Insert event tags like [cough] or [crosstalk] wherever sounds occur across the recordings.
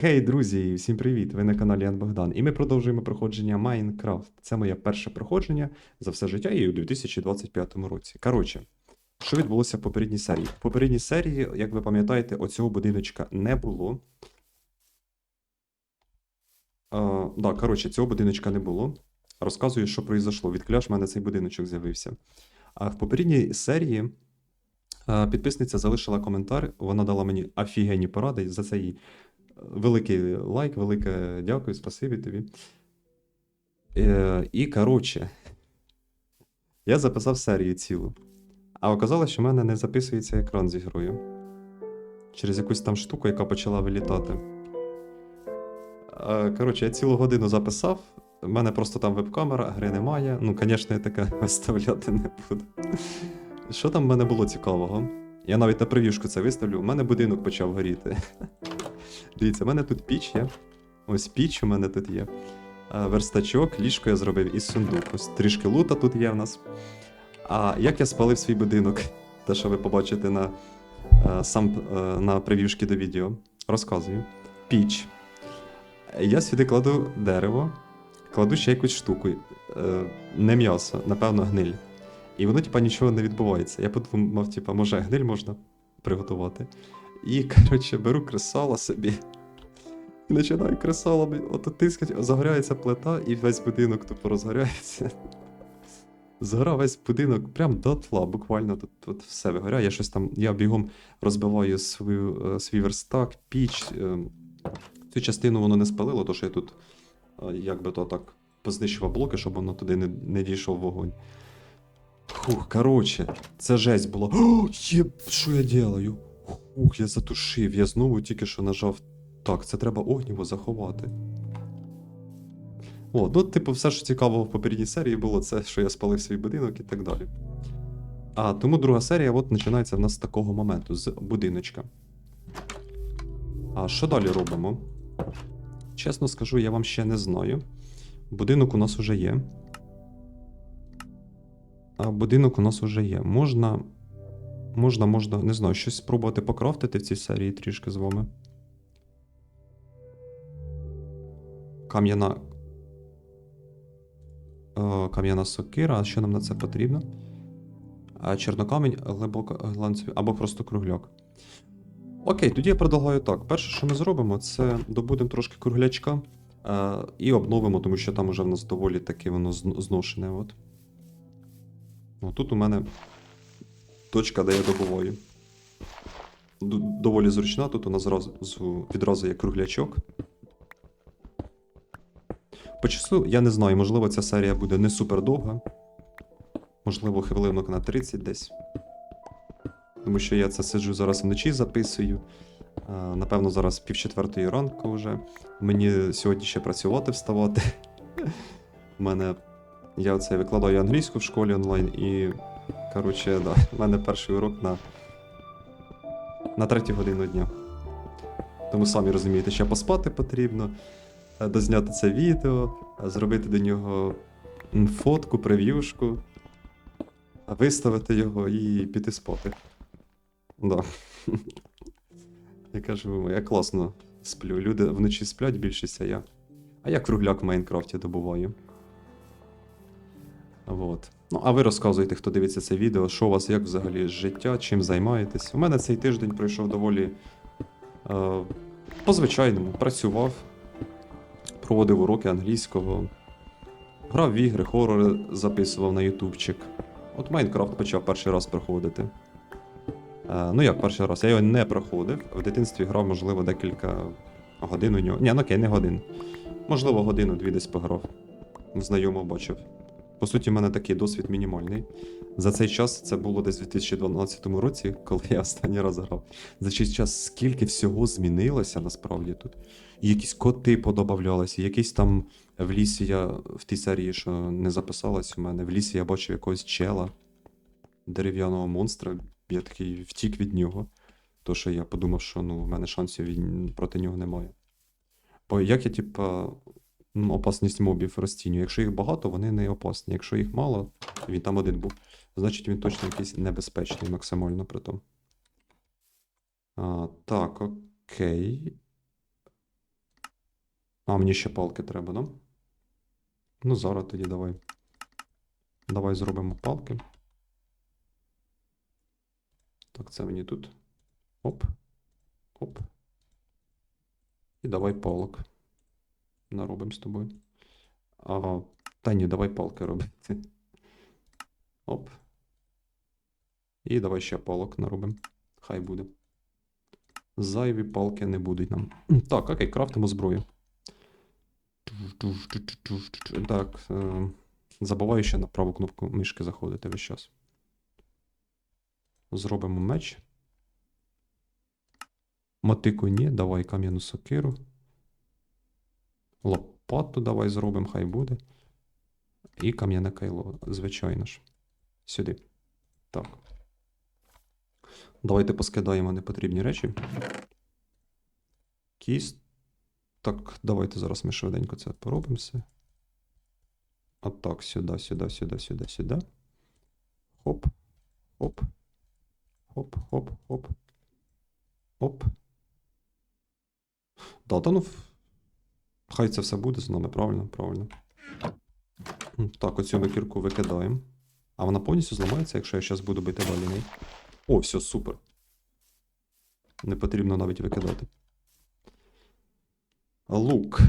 Хей, друзі, всім привіт! Ви на каналі Ян Богдан. І ми продовжуємо проходження Майнкрафт. Це моє перше проходження за все життя і у 2025 році. Коротше, що відбулося в попередній серії? В попередній серії, як ви пам'ятаєте, оцього будиночка не було. А, да, коротше, цього будиночка не було. Розказую, що произошло. Відкляж в мене цей будиночок з'явився. А в попередній серії підписниця залишила коментар. Вона дала мені офігенні поради. За це їй великий лайк, велике дякую, спасибі тобі. Е, і коротше, я записав серію цілу. А оказалось, що в мене не записується екран зі грою. Через якусь там штуку, яка почала вилітати. Коротше, я цілу годину записав. У мене просто там веб-камера, гри немає. Ну, звісно, я таке [laughs] виставляти не буду. Що там в мене було цікавого? Я навіть на прев'юшку це виставлю. У мене будинок почав горіти. [laughs] Дивіться, в мене тут піч є. Ось піч у мене тут є. Верстачок, ліжко я зробив із сундук. Ось трішки лута тут є в нас. А як я спалив свій будинок? [laughs] Те, що ви побачите на, е, сам, е, на прев'юшки до відео. Розказую. Піч. Я сюди кладу дерево, кладу ще якусь штуку. Е, Не м'ясо, напевно, гниль. І воно, типа, нічого не відбувається. Я подумав, типа, може, гниль можна приготувати. І, коротше, беру кресало собі. І починаю кресалами тискати, загоряється плита, і весь будинок тупо розгоряється. Згорав весь будинок прям до тла, буквально тут, тут все вигоряє. Я щось там, я бігом розбиваю свою, е, свій верстак, піч. е, Цю частину воно не спалило, то що я тут е, як би то так познищував блоки, щоб воно туди не, не дійшов вогонь. Фух, коротше, це жесть була. О, є, що я делаю? Ух, я затушив, я знову тільки що нажав. Так, це треба огніво заховати. О, ну, типу, все, що цікавого в попередній серії було, це, що я спалив свій будинок і так далі. А тому друга серія от починається в нас з такого моменту, з будиночка. А що далі робимо? Чесно скажу, я вам ще не знаю. Будинок у нас уже є. А будинок у нас уже є. Можна. Можна, можна, не знаю, щось спробувати покрафтити в цій серії трішки з вами. Кам'яна. Е, Кам'яна сокира. А що нам на це потрібно? Чорнокамінь, глибоко глянцевий, або просто кругляк. Окей, тоді я предлагаю так. Перше, що ми зробимо, це добудемо трошки круглячка е, і обновимо, тому що там уже в нас доволі таки воно зношене. От. О, тут у мене точка, де я добуваю. Доволі зручна, тут у нас зразу відразу є круглячок. По часу, я не знаю, можливо, ця серія буде не супер довга. Можливо, хвилинок на 30 десь. Тому що я це сиджу зараз вночі записую. Напевно, зараз пів четвертої ранку вже. Мені сьогодні ще працювати, вставати. [laughs] У мене. Я це викладаю англійську в школі онлайн і. Коротше, да, в мене перший урок на. На третю годину дня. Тому самі розумієте, що поспати потрібно, е, дозняти це відео, е, зробити до нього фотку, прев'юшку, виставити його і піти спати. Да. [laughs] Я кажу, я класно сплю. Люди вночі сплять більшість, а я. А я кругляк в Майнкрафті добуваю. Вот. Ну, а ви розказуєте, хто дивиться це відео, що у вас як взагалі життя, чим займаєтесь. У мене цей тиждень пройшов доволі е, по-звичайному. Працював, проводив уроки англійського, грав в ігри, хорори записував на ютубчик. От Майнкрафт почав перший раз проходити. Е, ну як перший раз? Я його не проходив. В дитинстві грав, можливо, декілька годин у нього. Ні, ну окей, не годин. Можливо, годину-дві десь пограв. Знайомо бачив. По суті, в мене такий досвід мінімальний. За цей час це було десь у 2012 році, [laughs] коли я останній раз грав. За цей час скільки всього змінилося насправді тут. І якісь коти подобавлялися, якісь там в лісі я в тій серії, що не записалась у мене, в лісі я бачив якогось чела, дерев'яного монстра. Я такий втік від нього. То що я подумав, що ну, в мене шансів проти нього немає. Бо як я, типа, опасність мобів розцінюю. Якщо їх багато, вони не опасні. Якщо їх мало, він там один був, значить він точно якийсь небезпечний максимально притом. А, так, окей. А, мені ще палки треба, да? Ну, зараз тоді давай. Давай зробимо палки. Так, це мені тут. Оп. Оп. І давай палок. Наробимо з тобою. А, та ні, давай палки робити. [laughs] Оп. І давай ще палок наробимо. Хай буде. Зайві палки не будуть нам. [clears throat] Так, окей, крафтимо зброю. Так. Е, забуваю ще на праву кнопку мишки заходити весь час. Зробимо меч. Мотику ні, давай кам'яну сокиру. Лопату давай зробимо, хай буде. І кам'яне кайло, звичайно ж. Сюди. Так. Давайте поскидаємо непотрібні речі. Кість. Так, давайте зараз ми швиденько це поробимо все. Отак, сюди, сюди, сюди, сюди, сюди. Хоп. Хоп. Хоп, хоп, хоп. Хоп. Да, та ну. Хай це все буде з нами, правильно, правильно. Так, оцю ми кірку викидаємо. А вона повністю зламається, якщо я зараз буду бити далі неї. О, все, супер. Не потрібно навіть викидати. Лук.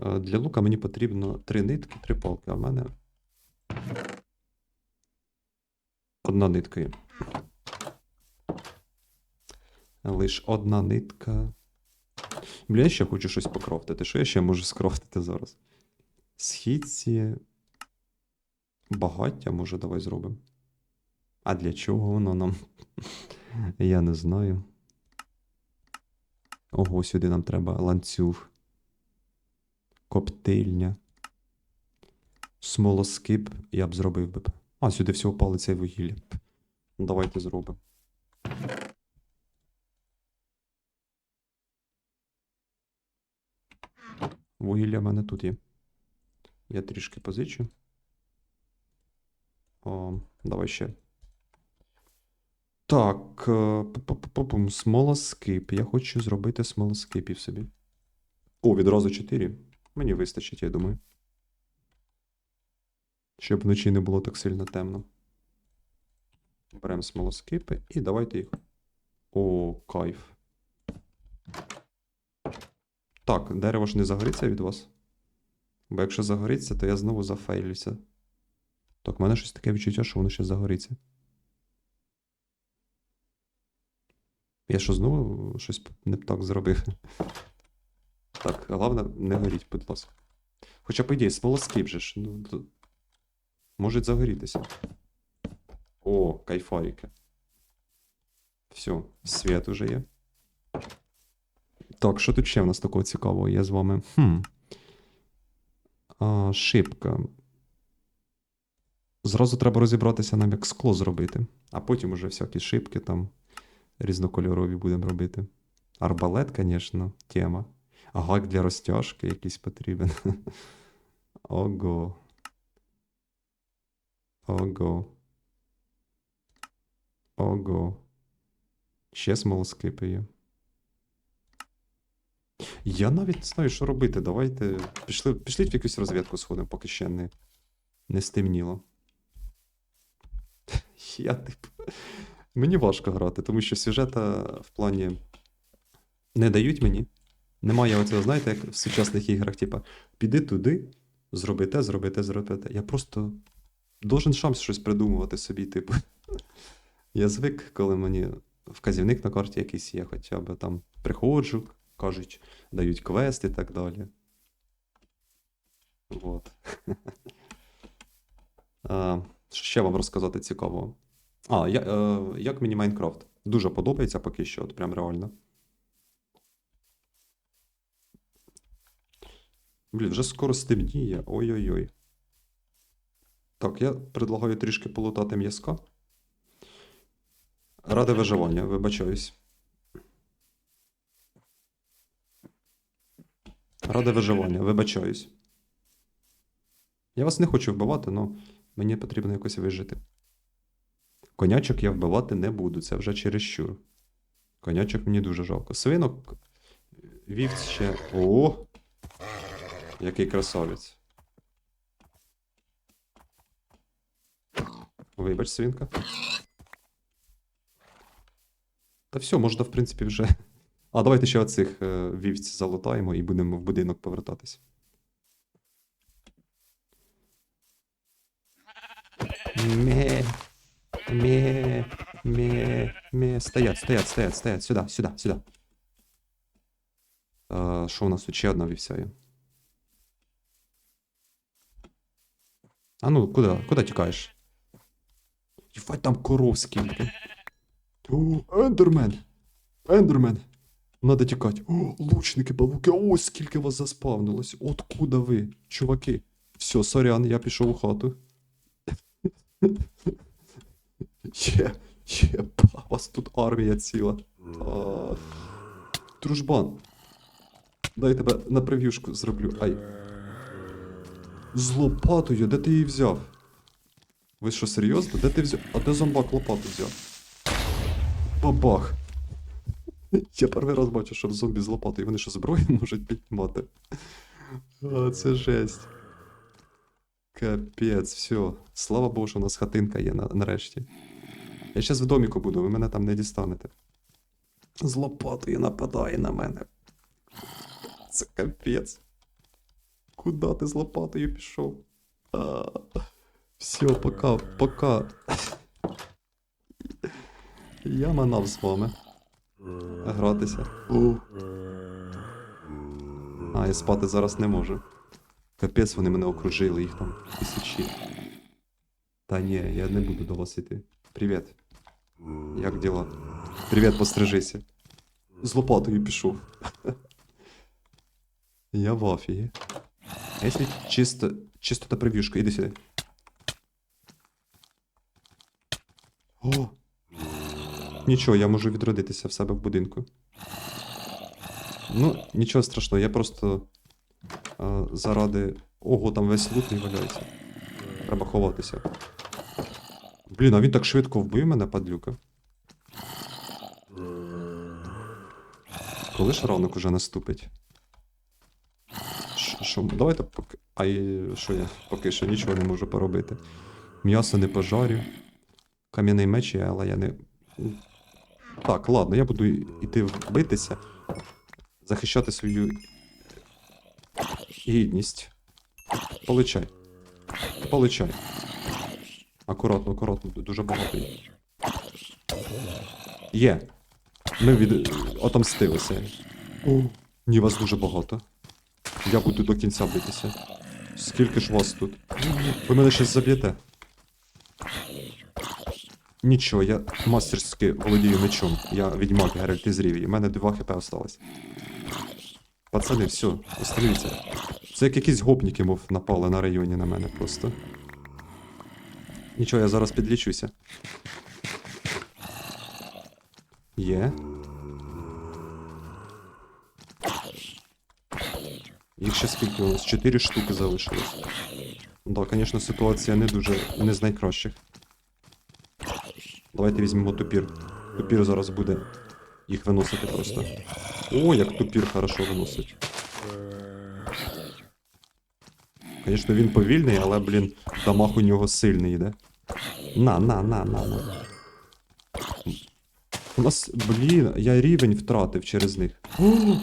Е, Для лука мені потрібно три нитки, три палки, а в мене. Одна нитка є. Лиш одна нитка. Бля, я ще хочу щось покрафтити. Що я ще можу скрафтити зараз? Східці. Багаття, може, давай зробимо. А для чого воно нам? [laughs] Я не знаю. Ого, сюди нам треба ланцюг. Коптильня. Смолоскип я б зробив би. А, сюди всього палиця і вугілля. Давайте зробимо. Вугілля в мене тут є. Я трішки позичу. О, давай ще. Так, е, смолоскип. Я хочу зробити смолоскипів собі. О, відразу 4. Мені вистачить, я думаю. Щоб вночі не було так сильно темно. Беремо смолоскипи і давайте їх. О, кайф. Так, дерево ж не загориться від вас. Бо якщо загориться, то я знову зафейлюся. Так, в мене щось таке відчуття, що воно ще загориться. Я що знову щось не так зробив. [laughs] Так, головне, не горіть, будь ласка. Хоча, по ідеї, смолоскип же ж. Ну, то... Може загорітися. О, кайфаріки. Все, світ уже є. Так, що тут ще в нас такого цікавого є з вами? Хм. А, шибка. Зразу треба розібратися нам, як скло зробити, а потім уже всякі шибки там різнокольорові будемо робити. Арбалет, звісно, тема. А гак для розтяжки якийсь потрібен. [laughs] Ого. Ого. Ого. Ще смолоскипи є. Я навіть не знаю, що робити. Давайте. Пішли, пішліть в якусь розвідку сходимо, поки ще не, не стемніло. [laughs] Я типу. Мені важко грати, тому що сюжета в плані не дають мені. Немає оцього, знаєте, як в сучасних іграх, типа, піди туди, зроби те, зроби те, зроби те. Я просто должен сам щось придумувати собі, типу. [laughs] Я звик, коли мені вказівник на карті якийсь є, хоча б там приходжу, кажуть, дають квест і так далі. Що [laughs] ще вам розказати цікавого? А, я, е, як мені Майнкрафт? Дуже подобається поки що, от прям реально. Блін, вже скоро стемніє. Ой-ой-ой. Так, я предлагаю трішки полутати м'язка. Ради виживання, вибачаюсь. Ради виживання, вибачаюсь. Я вас не хочу вбивати, але мені потрібно якось вижити. Конячок я вбивати не буду, це вже чересчур. Конячок мені дуже жалко. Свинок, вівць ще. О! Який красавець. Вибач, свинка. Та все, можна, в принципі, вже. А, давайте ще оцих е, вівць залутаємо і будемо в будинок повертатись. Ме. Ме. Ме. Ме. Стоять, стоять, стоять, стоять. Сюда, сюда, сюда. Е, Що у нас тут ще одна вівця є? А ну, куди? Куди тікаєш? Єбать, там коров скільки. Ендермен! Ендермен! Надо тікати. О, лучники, павуки, ось скільки вас заспавнилось. Откуда ви, чуваки? Все, сорян, я пішов у хату. Є, є, у вас тут армія ціла. А, дружбан. Дай тебе на прев'юшку зроблю. Ай. З лопатою, де ти її взяв? Ви що, серйозно? Де ти взяв? А де зомбак лопату взяв? Бабах. Я перший раз бачу, що зомбі з лопатою. Вони що зброю [laughs] можуть піднімати. А, це жесть. Капець, все. Слава Богу, що у нас хатинка є нарешті. Я щас в доміку буду, ви мене там не дістанете. З лопатою нападає на мене. Це капець. Куда ти з лопатою пішов? А, все, пока, пока. Я манав з вами. Гратися. А, я спати зараз не можу. Капець, вони мене окружили, їх там тисячі. Та ні, я не буду до вас йти. Привіт. Як діла? Привіт, пострижися. З лопатою пішов. [laughs] Я в афії. А якщо чисто, чисто та прев'юшка, іди сюди. О! Нічого, я можу відродитися в себе в будинку. Ну, нічого страшного, я просто е, заради. Ого, там весь лут не валяється. Треба ховатися. Блін, а він так швидко вбив мене, падлюка. Коли ж ранок уже наступить? Що, давайте поки. А що я поки що нічого не можу поробити. М'ясо не пожарю. Кам'яний меч є, але я не. Так, ладно, я буду йти битися, захищати свою гідність. Получай. Получай. Акуратно, акуратно, дуже багато. є. Ми від... отомстилися. О, ні, вас дуже багато. Я буду до кінця битися. Скільки ж вас тут? Ви мене щось заб'єте? Нічого, я мастерськи володію мечом. Я відьмак Геральт із Рівії. У мене 2 хп осталось. Пацани, все, остановіться. Це як якісь гопніки, мов напали на районі на мене просто. Нічого, я зараз підлічуся. Є. Їх ще скільки у нас? Чотири штуки залишилось. Да, звісно, ситуація не дуже не з найкращих. Давайте візьмемо тупір. Тупір зараз буде їх виносити просто. О, як тупір хорошо виносить. Звісно, він повільний, але, блін, дамаг у нього сильний йде. На, на, на, на, на. У нас, блін, я рівень втратив через них. О,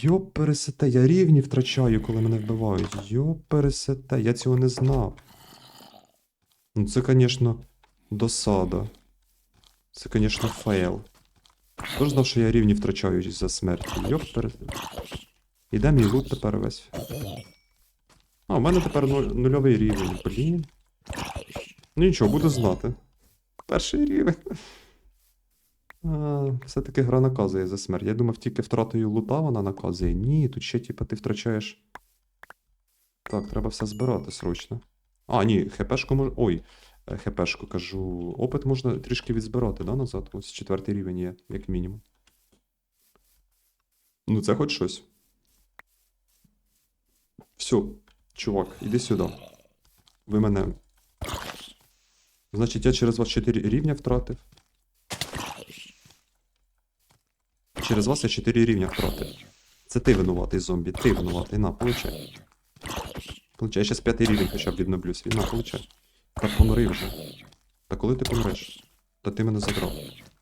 йопересете, я рівні втрачаю, коли мене вбивають. Йопересете, я цього не знав. Ну це, звісно, досада. Це, звісно, фейл. Хто ж знав, що я рівні втрачаю за смерть? Йопересете. Іде мій лут тепер весь. А, у мене тепер нуль- нульовий рівень, блін. Ну нічого, буду знати. Перший рівень. Все-таки гра наказує за смерть. Я думав, тільки втратою лута вона наказує. Ні, тут ще, типа, ти втрачаєш. Так, треба все збирати срочно. А, ні, хпшку можна. Ой, хпшку кажу. Опит можна трішки відзбирати, да, назад? Ось четвертий рівень є, як мінімум. Ну, це хоч щось. Все, чувак, іди сюди. Ви мене. Значить, я через вас 4 рівня втратив. Через вас я 4 рівня втратив. Це ти винуватий зомбі, ти винуватий, на, получай. Получай, я щас п'ятий рівень хоча б відновлюсь. Війна, получай. Та помри вже. Та коли ти помреш? Та ти мене забрав.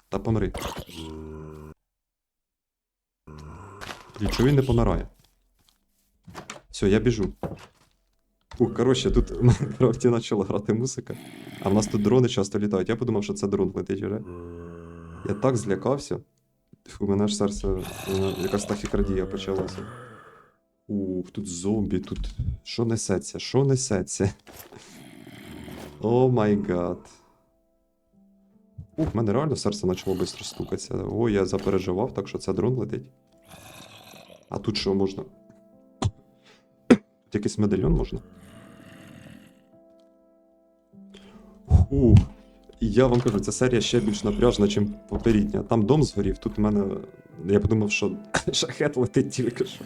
Та помри. Він не помирає? Все, я біжу. Ух, коротше, тут в Майнкрафті почала грати музика, а в нас тут дрони часто літають. Я подумав, що це дрон летить вже. Я так злякався. У мене аж серце, якась тахікардія почалася. Ух, тут зомбі, тут. Що несеться? Що несеться? О май гад. Ух, мене реально серце почало швидко стукатися. О, я запереживав, так що це дрон летить. А тут що можна? Тут якийсь медальйон можна? Ух. Я вам кажу, ця серія ще більш напряжна, ніж попередня. Там дом згорів, тут в мене. Я подумав, що [laughs] шахет летить тільки що.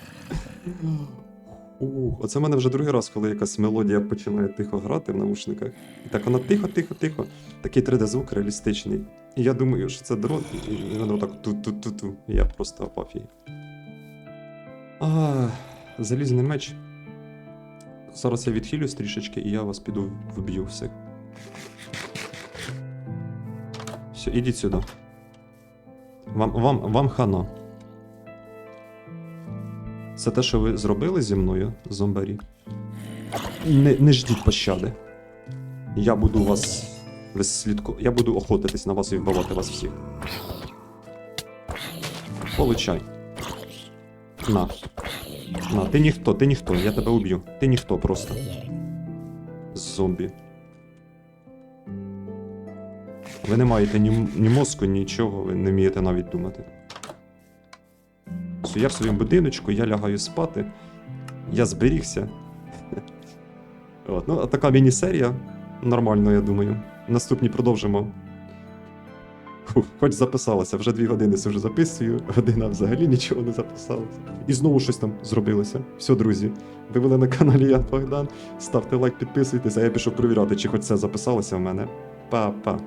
Ух, оце в мене вже другий раз, коли якась мелодія починає тихо грати в наушниках. І так вона тихо, тихо, тихо. Такий 3D-звук реалістичний. І я думаю, що це дрон, і воно так ту-ту-ту-ту. Я просто апафій. А, залізний меч. Зараз я відхилюсь трішечки, і я вас піду вб'ю всіх. Все, ідіть сюди. Вам, вам, вам хана. Це те, що ви зробили зі мною, зомбарі. Не, не ждіть пощади. Я буду вас слідку. Я буду охотитись на вас і вбивати вас всіх. Получай. На. На, ти ніхто, ти ніхто, я тебе уб'ю. Ти ніхто просто. Зомбі. Ви не маєте ні, ні мозку, нічого, ви не вмієте навіть думати. Все, я в своєму будиночку, я лягаю спати. Я зберігся. От, ну, така міні-серія. Нормально, я думаю. Наступні продовжимо. Фух, хоч записалося, вже дві години сижу записую, година взагалі нічого не записалася. І знову щось там зробилося. Все, друзі, ви були на каналі Я Богдан. Ставте лайк, підписуйтесь, а я пішов перевіряти, чи хоч це записалося в мене. Па-па.